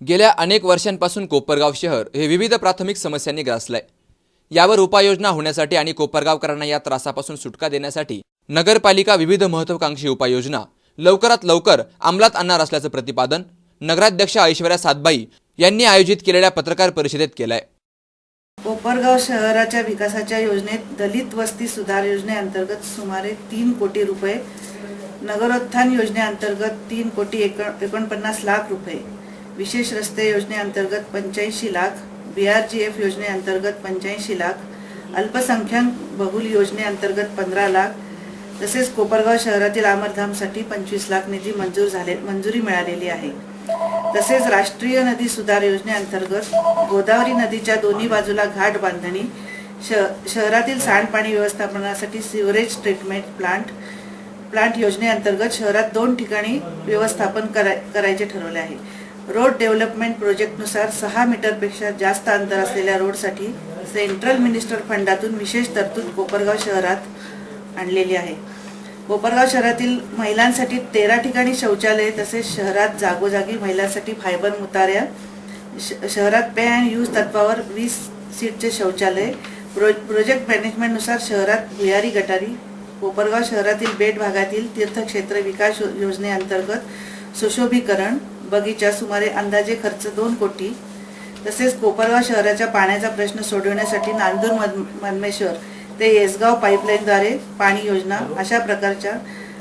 गेल्या अनेक वर्षांपासून कोपरगाव शहर हे विविध प्राथमिक समस्यांनी ग्रासलंय. यावर उपाययोजना होण्यासाठी आणि कोपरगावकरांना या त्रासापासून सुटका देण्यासाठी नगरपालिका विविध महत्वाकांक्षी उपाययोजना लवकरात लवकर अंमलात आणणार असल्याचं प्रतिपादन नगराध्यक्ष ऐश्वर्या सातबाई यांनी आयोजित केलेल्या पत्रकार परिषदेत केलंय. कोपरगाव शहराच्या विकासाच्या योजनेत दलित वस्ती सुधार योजनेअंतर्गत सुमारे तीन कोटी रुपये नगरोत्थान योजनेअंतर्गत तीन कोटी एकोणपन्नास लाख रुपये विशेष रस्ते योजनेअंतर्गत पंच्याऐंशी lakh B R G F योजनेअंतर्गत पंच्याऐंशी लाख अल्पसंख्याक बहुल योजनेअंतर्गत पंधरा लाख तसेच कोपरगाव शहरातील आमरधामसाठी पंचवीस लाख निधी मंजूर झाले मंजुरी मिळालेली आहे. तसेच राष्ट्रीय नदी सुधार योजनेअंतर्गत गोदावरी नदीच्या दोन्ही बाजूला घाट बांधणी श शहरातील सांडपाणी व्यवस्थापनासाठी सिवरेज ट्रीटमेंट प्लांट प्लांट योजनेअंतर्गत शहरात दोन ठिकाणी व्यवस्थापन कराय करायचे ठरवले आहे. रोड डेव्हलपमेंट प्रोजेक्टनुसार सहा मीटरपेक्षा जास्त अंतर असलेल्या रोडसाठी सेंट्रल मिनिस्टर फंडातून विशेष तरतूद कोपरगाव शहरात आणलेली आहे. कोपरगाव शहरातील महिलांसाठी तेरा ठिकाणी शौचालय तसेच शहरात जागोजागी महिलांसाठी फायबर मुताऱ्या श- शहरात पे अँड यूज तत्वावर वीस सीटचे शौचालय प्रो प्रोजेक्ट मॅनेजमेंटनुसार शहरात भुयारी गटारी कोपरगाव शहरातील बेट भागातील तीर्थक्षेत्र विकास योजनेअंतर्गत सुशोभीकरण बगीचा सुमारे अंदाजे खर्च दोन कोटी. तसेच कोपरगाव शहराच्या पाण्याचा प्रश्न सोडवण्यासाठी नांदूर मध ते येसगाव पाईपलाईनद्वारे पाणी योजना अशा प्रकारच्या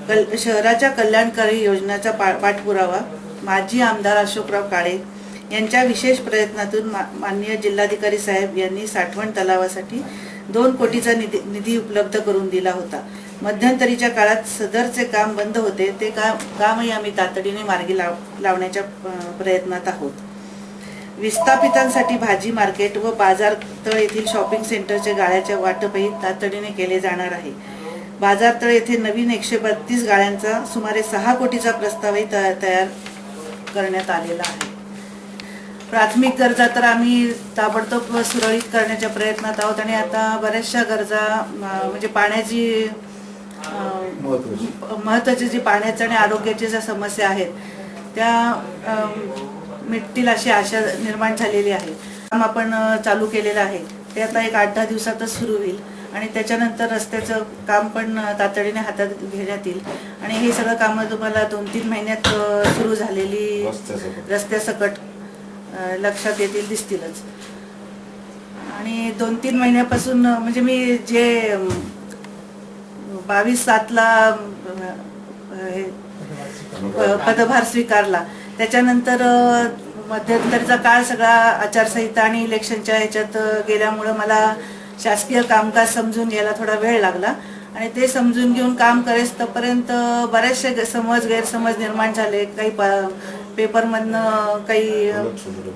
कल शहराच्या कल्याणकारी योजनाचा पा पाठपुरावा माजी आमदार अशोकराव काळे यांच्या विशेष प्रयत्नातून मा माननीय जिल्हाधिकारी साहेब यांनी साठवण तलावासाठी दोन कोटीचा निधी निधी उपलब्ध करून दिला होता. मध्यंतरीच्या काळात सदरचे काम बंद होते ते काम कामही आम्ही तातडीने मार्गी लाव लावण्याच्या प्रयत्नात आहोत. विस्थापितांसाठी भाजी मार्केट व बाजारतळ येथील शॉपिंग सेंटरच्या गाळ्याच्या वाटपही तातडीने केले जाणार आहे. बाजारतळ येथे नवीन एकशे बत्तीस गाळ्यांचा सुमारे सहा कोटीचा प्रस्तावही तया- तयार करण्यात आलेला आहे. प्राथमिक गरजा तर आम्ही ताबडतोब सुरळीत करण्याच्या प्रयत्नात आहोत आणि आता बऱ्याचशा गरजा म्हणजे पाण्याची महत्वाची जी पाण्याच्या आणि आरोग्याच्या ज्या समस्या आहेत त्या मिटतील अशी आशा निर्माण झालेली आहे. काम आपण चालू केलेलं आहे. ते आता एक आठ दहा दिवसातच सुरू होईल आणि त्याच्यानंतर रस्त्याचं काम पण तातडीने हातात घेण्यात येईल. आणि हे सगळं कामं तुम्हाला दोन तीन महिन्यात सुरू झालेली रस्त्यासकट लक्षात येतील दिसतीलच. आणि दोन तीन महिन्यापासून म्हणजे मी जे बावीस सातला पदभार स्वीकारला. त्याच्यानंतर मध्यंतरीचा काळ सगळा आचारसंहिता आणि इलेक्शनच्या ह्याच्यात गेल्यामुळं मला शासकीय कामकाज समजून घ्यायला थोडा वेळ लागला. आणि ते समजून घेऊन काम करेस तोपर्यंत बरेचसे समज गैरसमज निर्माण झाले. काही पेपरमधनं काही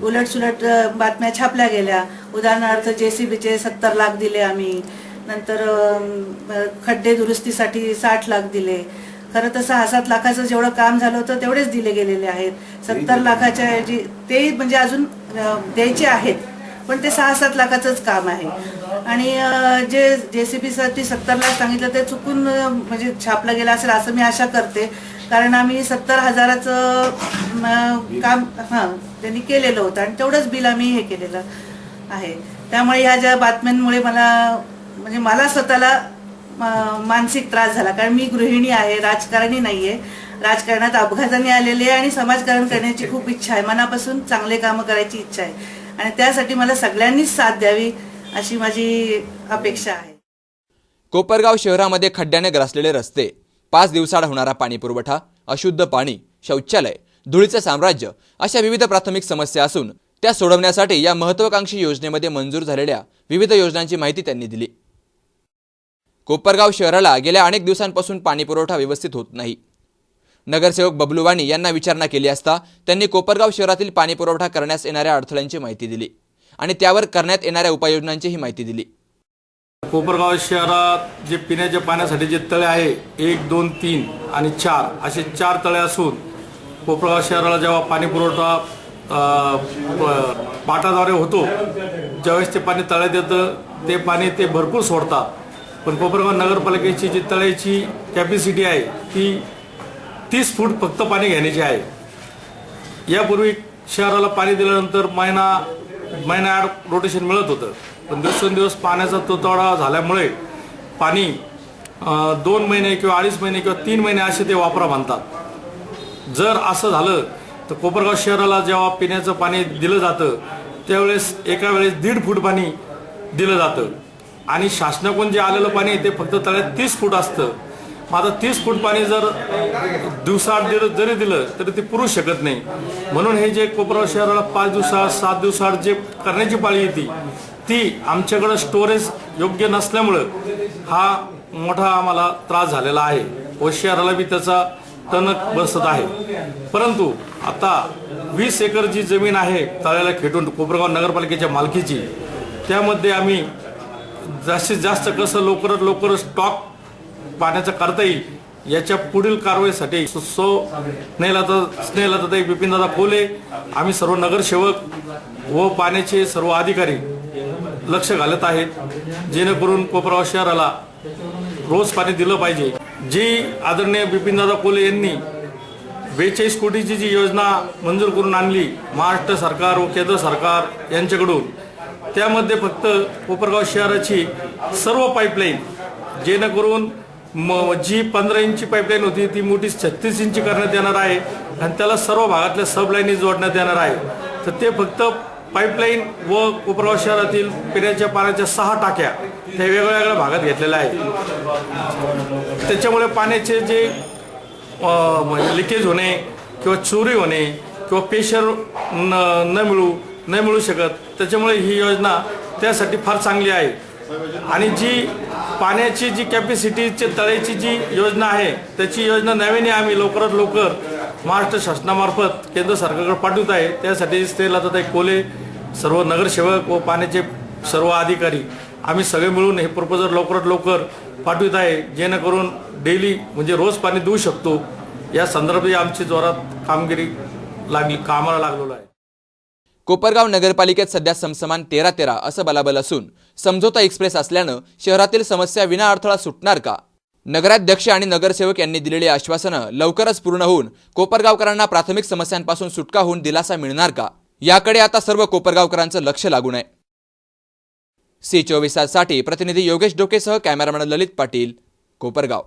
उलटसुलट. बातम्या छापल्या गेल्या. उदाहरणार्थ जेसीबीचे सत्तर लाख दिले आम्ही. नंतर खड्डे दुरुस्तीसाठी साठ लाख दिले. खरं तर सहा सात लाखाचं जेवढं काम झालं होतं तेवढेच दिले गेलेले आहेत. सत्तर लाखाच्या ऐवजी ते म्हणजे अजून द्यायचे आहेत पण ते सहा सात लाखाचंच काम आहे. आणि अं, जे जेसीबी साठी सत्तर लाख सांगितलं ते चुकून म्हणजे छापलं गेलं असेल असं मी आशा करते. कारण आम्ही सत्तर हजाराचं काम हां त्यांनी केलेलं होतं. आणि तेवढंच बिल आम्ही हे केलेलं आहे. त्यामुळे ह्या ज्या बातम्यांमुळे मला म्हणजे मला स्वतःला मानसिक त्रास झाला. कारण मी गृहिणी आहे राजकारणी नाहीये. राजकारणात अपघाताने आलेले आहे आणि समाजकारण करण्याची खूप इच्छा आहे. मनापासून चांगले कामं करायची इच्छा आहे. आणि त्यासाठी मला सगळ्यांनीच साथ द्यावी अशी माझी अपेक्षा आहे. कोपरगाव शहरामध्ये खड्ड्याने ग्रासलेले रस्ते पाच दिवसाड होणारा पाणी पुरवठा अशुद्ध पाणी शौचालय धुळीचं साम्राज्य अशा विविध प्राथमिक समस्या असून त्या सोडवण्यासाठी या महत्वाकांक्षी योजनेमध्ये मंजूर झालेल्या विविध योजनांची माहिती त्यांनी दिली. कोपरगाव शहराला गेल्या अनेक दिवसांपासून पाणीपुरवठा व्यवस्थित होत नाही. नगरसेवक बबलू वाणी यांना विचारणा केली असता त्यांनी कोपरगाव शहरातील पाणीपुरवठा करण्यास येणाऱ्या अडथळ्यांची माहिती दिली आणि त्यावर करण्यात येणाऱ्या उपाययोजनांचीही माहिती दिली. कोपरगाव शहरात जे पिण्याच्या पाण्यासाठी जे तळे आहे एक दोन तीन आणि चार असे चार तळे असून कोपरगाव शहराला जेव्हा पाणीपुरवठा पाटाद्वारे होतो ज्यावेळेस ते पाणी तळ्यात येतं ते पाणी ते भरपूर सोडतात. पण कोपरगाव नगरपालिकेची जी तळ्याची कॅपॅसिटी आहे ती तीस फूट फक्त पाणी घेण्याची आहे. यापूर्वी शहराला पाणी दिल्यानंतर महिना महिना आड रोटेशन मिळत होतं. पण दिवसेंदिवस पाण्याचा तुतवडा झाल्यामुळे पाणी दोन महिने किंवा अडीच महिने किंवा तीन महिने असे ते वापरा म्हणतात. जर असं झालं तर कोपरगाव शहराला जेव्हा पिण्याचं पाणी दिलं जातं त्यावेळेस एका वेळेस दीड फूट पाणी दिलं जातं. आणि शासनाकडून जे आलेलं पाणी ते फक्त तळ्यात तीस फूट असतं. माझं तीस फूट पाणी जर दिवसाआड दिलं जरी दिलं तरी ते पुरू शकत नाही. म्हणून हे जे कोपराव शहराला पाच दिवसाआड सात दिवसाआड जे करण्याची पाळी येते ती आमच्याकडं स्टोरेज योग्य नसल्यामुळं हा मोठा आम्हाला त्रास झालेला आहे. व शहराला बी त्याचा टणक बसत आहे. परंतु आता वीस एकर जी जमीन आहे तळ्याला खेटून कोपरगाव नगरपालिकेच्या मालकीची त्यामध्ये आम्ही जास्तीत जास्त कसं लवकरात लवकर स्टॉक पाण्याचा करता येईल याच्या पुढील कारवाईसाठी सो- सो स्नेहलता स्नेहलताताई बिपिनदादा कोले आम्ही सर्व नगरसेवक व पाण्याचे सर्व अधिकारी लक्ष घालत आहेत जेणेकरून कोपराव शहराला रोज पाणी दिलं पाहिजे. जी आदरणीय बिपिनदादा कोले यांनी बेचाळीस कोटीची जी योजना मंजूर करून आणली महाराष्ट्र सरकार व केंद्र सरकार यांच्याकडून त्यामध्ये फक्त कोपरगाव शहराची सर्व पाईपलाईन जेणेकरून म जी पंधरा इंची पाईपलाईन होती ती मोठी छत्तीस इंची करण्यात येणार आहे आणि त्याला सर्व भागातल्या सबलाईनी जोडण्यात येणार आहे. तर ते फक्त पाईपलाईन व कोपरगाव शहरातील पिण्याच्या पाण्याच्या सहा टाक्या त्या वेगळ्या वेगळ्या भागात घेतलेल्या आहेत. त्याच्यामुळे पाण्याचे जे लिकेज म्हणजे होणे किंवा चोरी होणे किंवा प्रेशर न न मिळू नाही मिळू शकत. त्याच्यामुळे ही योजना त्यासाठी फार चांगली आहे. आणि जी पाण्याची जी कॅपॅसिटीचे तळ्याची जी योजना आहे त्याची योजना नव्याने आम्ही लवकरात लवकर महाराष्ट्र शासनामार्फत केंद्र सरकारकडे पाठवत आहे. त्यासाठी स्त्रीलताताई कोले सर्व नगरसेवक व पाण्याचे सर्व अधिकारी आम्ही सगळे मिळून हे प्रपोजल लवकरात लवकर पाठवित आहे. जेणेकरून डेली म्हणजे रोज पाणी देऊ शकतो. या संदर्भात आमची जोरात कामगिरी लागली कामाला लागलेलो आहे. कोपरगाव नगरपालिकेत सध्या समसमान तेरा तेरा असं बलाबल असून समझोता एक्सप्रेस असल्यानं शहरातील समस्या विना अडथळा सुटणार का? नगराध्यक्ष आणि नगरसेवक यांनी दिलेली आश्वासनं लवकरच पूर्ण होऊन कोपरगावकरांना प्राथमिक समस्यांपासून सुटका होऊन दिलासा मिळणार का? याकडे आता सर्व कोपरगावकरांचं लक्ष लागून आहे. सी चोवीस ताससाठी प्रतिनिधी योगेश डोकेसह कॅमेरामॅन ललित पाटील कोपरगाव.